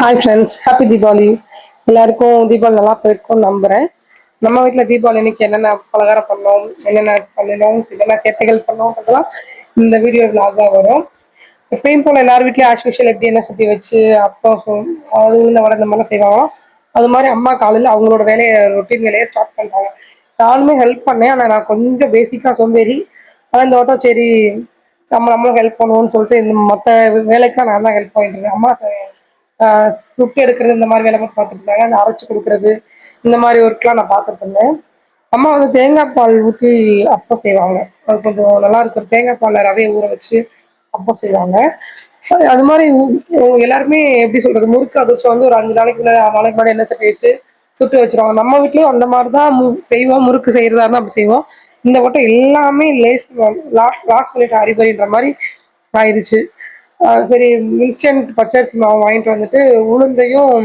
Hi friends happy Deepavali எல்லாருக்கும் தீபாவளி நல்லா போயிருக்கும் நம்புகிறேன் நம்ம வீட்டில் தீபாவளி அன்னைக்கு என்னென்ன பலகாரம் பண்ணோம் என்னென்ன பண்ணணும் என்னென்ன சேட்டைகள் பண்ணோம்ன்றதெல்லாம் இந்த வீடியோ விளாகாக வரும். எப்பயும் போல் எல்லார் வீட்லேயும் ஆஸ்பெஷல் எப்படி என்ன சட்டி வச்சு அப்போ அது இந்த வடை இந்த மாதிரிலாம் செய்வாங்க. அது மாதிரி அம்மா காலையில் அவங்களோட வேலையை ரொட்டீன் வேலையை ஸ்டார்ட் பண்ணிட்டாங்க நானுமே ஹெல்ப் பண்ணேன் ஆனால் நான் கொஞ்சம் பேசிக்காக சோம்பேறி. ஆனால் இந்த ஓட்டம் சரி நம்ம நம்மளும் ஹெல்ப் பண்ணுவோம்னு சொல்லிட்டு இந்த மற்ற வேலைக்காக நான் தான் ஹெல்ப் பண்ணிட்டு இருக்கேன். அம்மா சுட்டு எடுக்கிறது இந்த மாதிரி வேலை மட்டும் பார்த்துட்டு இருந்தாங்க அந்த அரைச்சி கொடுக்கறது இந்த மாதிரி ஒர்க்லாம் நான் பார்த்துட்டு இருந்தேன் அம்மா வந்து தேங்காய் பால் ஊற்றி அப்போ செய்வாங்க. அது கொஞ்சம் நல்லா இருக்கும். தேங்காய் பாலில் ரவையை ஊற வச்சு அப்போ செய்வாங்க. ஸோ அது மாதிரி எல்லாருமே எப்படி சொல்றது? முறுக்கு அதிர்ச்சி வந்து ஒரு அஞ்சு நாளைக்கு முன்னாடி ஆறு நாளைக்கு முன்னாடி என்ன செட்டு வச்சு சுட்டு வச்சிருவாங்க. நம்ம வீட்லேயும் அந்த மாதிரி தான் மு- செய்வோம். முறுக்கு செய்யறதா இருந்தால் அப்படி செய்வோம். இந்த வட்டம் எல்லாமே லேஸ் லாஸ்ட் லாஸ்ட் மினிட் அறிபறின்ற மாதிரி ஆயிடுச்சு. சரி இன்ஸ்டன்ட் பச்சரிசி மாவு வாங்கிட்டு வந்துட்டு உளுந்தையும்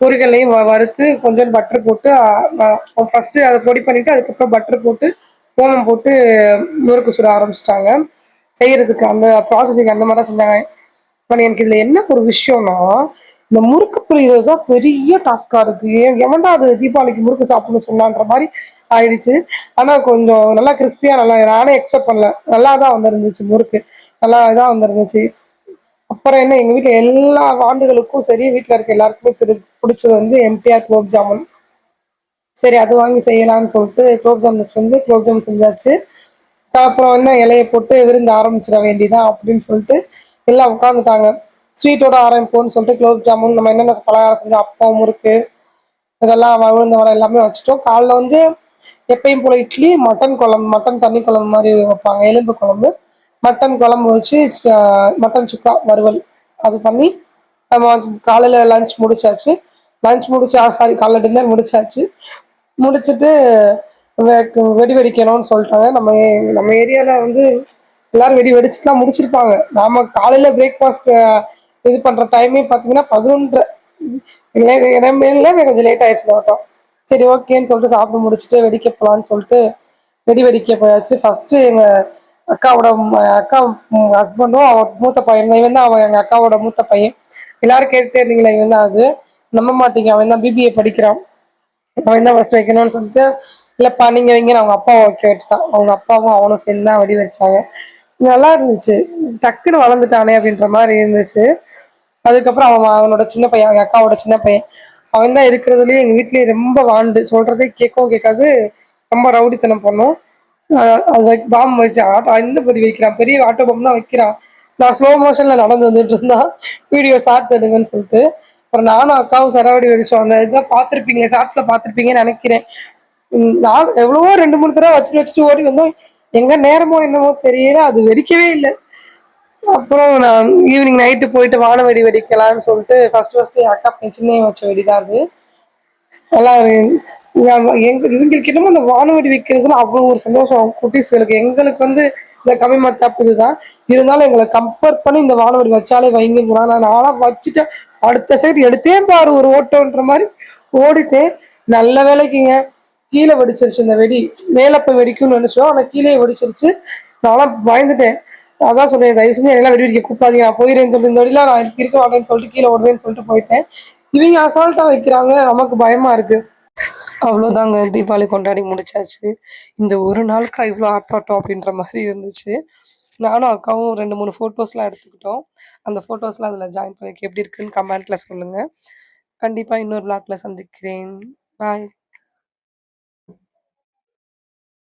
பொரிகளையும் வ- வறுத்து கொஞ்சம் பட்டர் போட்டு ஃபஸ்ட்டு அதை பொடி பண்ணிவிட்டு அதுக்கப்புறம் பட்டர் போட்டு ஓமம் போட்டு முறுக்கு சுட ஆரம்பிச்சிட்டாங்க. செய்கிறதுக்கு அந்த ப்ராசஸிங் அந்த மாதிரி தான் செஞ்சாங்க. ஆனால் எனக்கு இதில் என்ன ஒரு விஷயம்னா இந்த முறுக்கு புரியுறது தான் பெரிய டாஸ்காக இருக்குது ஏன் எவன்டா அது தீபாவளிக்கு முறுக்கு சாப்பிடணும்னு சொன்னான்ற மாதிரி ஆயிடுச்சு. ஆனால் கொஞ்சம் நல்லா கிறிஸ்பியாக நல்லா நானே எக்ஸ்பெக்ட் பண்ணல. நல்லா தான் வந்திருந்துச்சு முறுக்கு. நல்லா இதாக வந்திருந்துச்சு. அப்புறம் என்ன எங்கள் வீட்டில் எல்லா ஆண்டுகளுக்கும் சரி வீட்டில் இருக்க எல்லாருக்குமே திரு பிடிச்சது வந்து எம்டிஆர் குலோப் ஜாமுன். சரி அது வாங்கி செய்யலாம்னு சொல்லிட்டு குலோப் ஜாமுன் வந்து குலோப் ஜாமுன் செஞ்சாச்சு. அப்புறம் என்ன இலையை போட்டு விருந்து ஆரம்பிச்சிட வேண்டியதான் அப்படின்னு சொல்லிட்டு எல்லாம் உட்காந்துட்டாங்க ஸ்வீட்டோட ஆரம்பிப்போம்னு சொல்லிட்டு குலோப் ஜாமுன் நம்ம என்னென்ன பலகாரம் செஞ்சோம் அப்பம் முறுக்கு இதெல்லாம் விழுந்த வடை எல்லாமே வச்சுட்டோம். காலைல வந்து எப்பயும் போல இட்லி மட்டன் குழம்பு மட்டன் தண்ணி குழம்பு மாதிரி வைப்பாங்க எலும்பு குழம்பு. மட்டன் குழம்பு வச்சு மட்டன் சுக்கா வறுவல் அது பண்ணி நம்ம காலையில் லஞ்ச் முடிச்சாச்சு. லஞ்ச் முடிச்சு சாரி காலைல டின்னர் முடிச்சாச்சு. முடிச்சுட்டு வெடி வெடிக்கணும்னு சொல்லிட்டாங்க. நம்ம நம்ம ஏரியாவில் வந்து எல்லாரும் வெடி வெடிச்சுட்டுலாம் முடிச்சிருப்பாங்க. நாம காலையில பிரேக்ஃபாஸ்ட் இது பண்ணுற டைமே பார்த்தீங்கன்னா பதினொன்று இல்லை கொஞ்சம் லேட் ஆயிடுச்சு ஓட்டம் சரி ஓகேன்னு சொல்லிட்டு சாப்பிட்டு முடிச்சுட்டு வெடிக்க போகலான்னு சொல்லிட்டு வெடி வெடிக்க போயாச்சு. ஃபஸ்ட்டு எங்கள் அக்காவோட அக்கா ஹஸ்பண்டும் அவர் மூத்த பையன் இவன் தான் அவன் எங்கள் அக்காவோட மூத்த பையன். எல்லாரும் கேட்டுட்டே இருந்தீங்களா இவன் தான் அது. நம்ப மாட்டீங்க அவன் தான் பிபிஏ படிக்கிறான். அவன் தான் ஃபர்ஸ்ட் வைக்கணும்னு சொல்லிட்டு இல்லைப்பா நீங்க வைங்கன்னு அவங்க அப்பாவை வைக்க விட்டுட்டான். அவங்க அப்பாவும் அவனும் சேர்ந்து தான் வெடி வச்சாங்க நல்லா இருந்துச்சு. டக்குன்னு வளர்ந்துட்டானே அப்படின்ற மாதிரி இருந்துச்சு. அதுக்கப்புறம் அவன் அவனோட சின்ன பையன் அவங்க அக்காவோட சின்ன பையன். அவன் தான் இருக்கிறதுலயே எங்கள் வீட்லேயே ரொம்ப வாண்டு. சொல்கிறதே கேட்கவும் கேட்காது. ரொம்ப ரவுடித்தனம் பண்ணும். அது பாம்பு வச்சு ஆட்டோ இந்த பொடி வைக்கிறான் பெரிய ஆட்டோ பாம்பு தான் வைக்கிறான். நான் ஸ்லோ மோஷன்ல நடந்து வந்துட்டு இருந்தான் வீடியோ ஷார்ட்ஸ் எடுங்கன்னு சொல்லிட்டு அப்புறம் நானும் அக்காவும் சரவடி வெடிச்சோம். அந்த இதான் பார்த்துருப்பீங்களே ஷார்ட்ஸ்ல பார்த்துருப்பீங்கன்னு நினைக்கிறேன். நான் எவ்வளவோ ரெண்டு மூணு தடவை வச்சுட்டு வச்சுட்டு ஓடி வந்தோம். எங்க நேரமோ என்னமோ தெரியல அது வெடிக்கவே இல்லை. அப்புறம் நான் ஈவினிங் நைட்டு போயிட்டு வான வெடி வெடிக்கலாம்னு சொல்லிட்டு ஃபர்ஸ்ட் ஃபர்ஸ்ட் என் அக்கா சின்ன வச்ச வெடிதான் அது. நல்லா எங்க இவங்களுக்கு என்னமோ இந்த வானவெடி வைக்கிறதுல அவ்வளோ ஒரு சந்தோஷம். குட்டீஸ்களுக்கு எங்களுக்கு வந்து இந்த கம்மி மத்தாப்பு இதுதான் இருந்தாலும் எங்களை கம்பேர் பண்ணி இந்த வானவெடி வச்சாலே வைங்கிறான் நான் நான்லாம் வச்சுட்டேன் அடுத்த சைடு எடுத்தே பாரு ஒரு ஓட்டோன்ற மாதிரி ஓடிட்டேன். நல்ல வேலைக்குங்க. கீழே வெடிச்சிருச்சு இந்த வெடி. மேலே போய் வெடிக்கும்னு நினைச்சோம். ஆனால் கீழே வெடிச்சிருச்சு. நான்லாம் பயந்துட்டேன். அதான் சொல்றேன் தயவு செஞ்சு எல்லாம் வெடி வெடிக்க கூப்பிடாதீங்க. நான் போயிடுறேன்னு சொல்லிட்டு இந்த வெடிலாம் நான் இருக்க மாட்டேன்னு சொல்லிட்டு கீழே ஓடுவேன்னு சொல்லிட்டு போயிட்டேன். இவங்க அசால்ட்டா வைக்கிறாங்க. நமக்கு பயமா இருக்கு. அவ்வளோதாங்க தீபாவளி கொண்டாடி முடிச்சாச்சு. இந்த ஒரு நாளுக்கா இவ்வளோ ஆர்ப்பாட்டம் அப்படின்ற மாதிரி இருந்துச்சு. நானும் அக்காவும் ரெண்டு மூணு ஃபோட்டோஸ்லாம் எடுத்துக்கிட்டோம். அந்த ஃபோட்டோஸ்லாம் அதில் ஜாயின் பண்ணிக்க எப்படி இருக்குன்னு கமெண்ட்டில் சொல்லுங்கள் கண்டிப்பாக இன்னொரு பிளாக்ல சந்திக்கிறேன். பாய்